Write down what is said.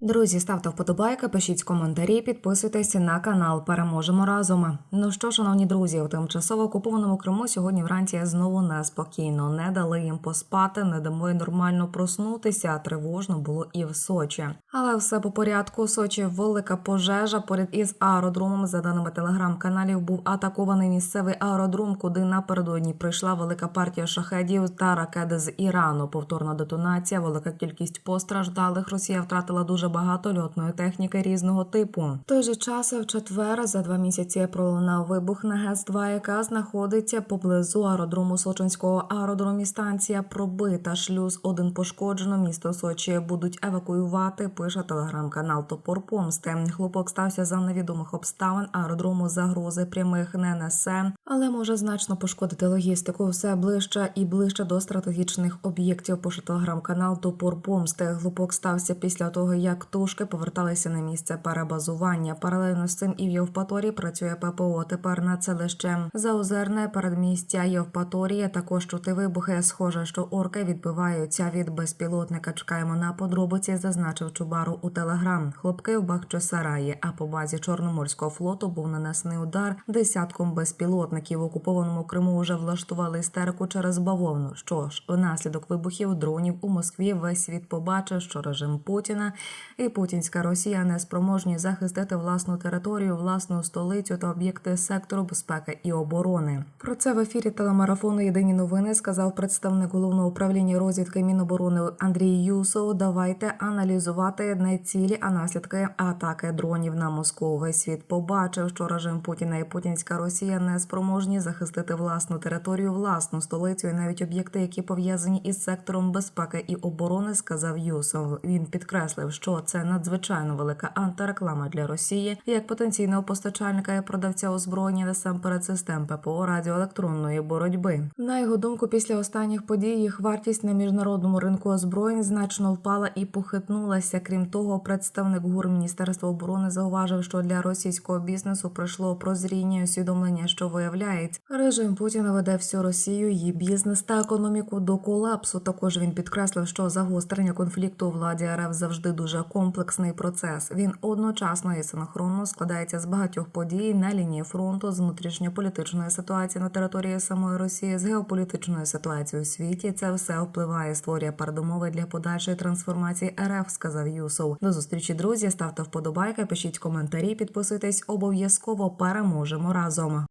Друзі, ставте вподобайки, пишіть коментарі, підписуйтесь на канал. Переможемо разом. Ну що, шановні друзі, у тимчасово окупованому Криму сьогодні вранці знову неспокійно. Не дали їм поспати, не дамо й нормально проснутися. Тривожно було і в Сочі. Але все по порядку. У Сочі велика пожежа поряд із аеродромом. За даними телеграм-каналів, був атакований місцевий аеродром, куди напередодні прийшла велика партія шахедів та ракети з Ірану. Повторна детонація, велика кількість постраждалих. Росія втратила дуже багато льотної техніки різного типу. В той же час в четвер за два місяці пролунав вибух на ГЕС 2 яка знаходиться поблизу аеродрому Сочинського аеродромі. Станція пробита. Шлюз один пошкоджено. Місто Сочі будуть евакуювати. Пише телеграм-канал Топор Помсти. Хлопок стався за невідомих обставин. Аеродрому загрози прямих не несе, але може значно пошкодити логістику. Все ближче і ближче до стратегічних об'єктів. Пише телеграм-канал Топор Помсти. Хлопок стався після того, як тушки поверталися на місце перебазування. Паралельно з цим і в Євпаторії працює ППО. Тепер над селищем Заозерне передмістя Євпаторія. Також чути вибухи. Схоже, що орки відбиваються від безпілотника. Чекаємо на подробиці. Зазначив Чубару у телеграм. Хлопки в Бахчисараї. А по базі Чорноморського флоту був нанесений удар десятком безпілотників. В окупованому Криму вже влаштували істерику через бавовну. Що ж, внаслідок вибухів дронів у Москві весь світ побачив, що режим Путіна і путінська Росія не спроможні захистити власну територію, власну столицю та об'єкти сектору безпеки і оборони. Про це в ефірі телемарафону Єдині новини сказав представник головного управління розвідки Міноборони Андрій Юсов. Давайте аналізувати не цілі, а наслідки атаки дронів на Москву. Світ побачив, що режим Путіна і путінська Росія не спроможні захистити власну територію, власну столицю і навіть об'єкти, які пов'язані із сектором безпеки і оборони, сказав Юсов. Він підкреслив, що це надзвичайно велика антиреклама для Росії як потенційного постачальника і продавця озброєння насамперед систем ППО радіоелектронної боротьби. На його думку, після останніх подій їх вартість на міжнародному ринку озброєнь значно впала і похитнулася. Крім того, представник ГУР Міністерства оборони зауважив, що для російського бізнесу пройшло прозріння і усвідомлення, що виявляється, режим Путіна веде всю Росію, її бізнес та економіку до колапсу. Також він підкреслив, що загострення конфлікту у владі РФ завжди дуже комплексний процес. Він одночасно і синхронно складається з багатьох подій на лінії фронту, з внутрішньополітичної ситуації на території самої Росії, з геополітичної ситуації у світі. Це все впливає, створює передумови для подальшої трансформації РФ, сказав Юсов. До зустрічі, друзі. Ставте вподобайки, пишіть коментарі, підписуйтесь обов'язково. Переможемо разом.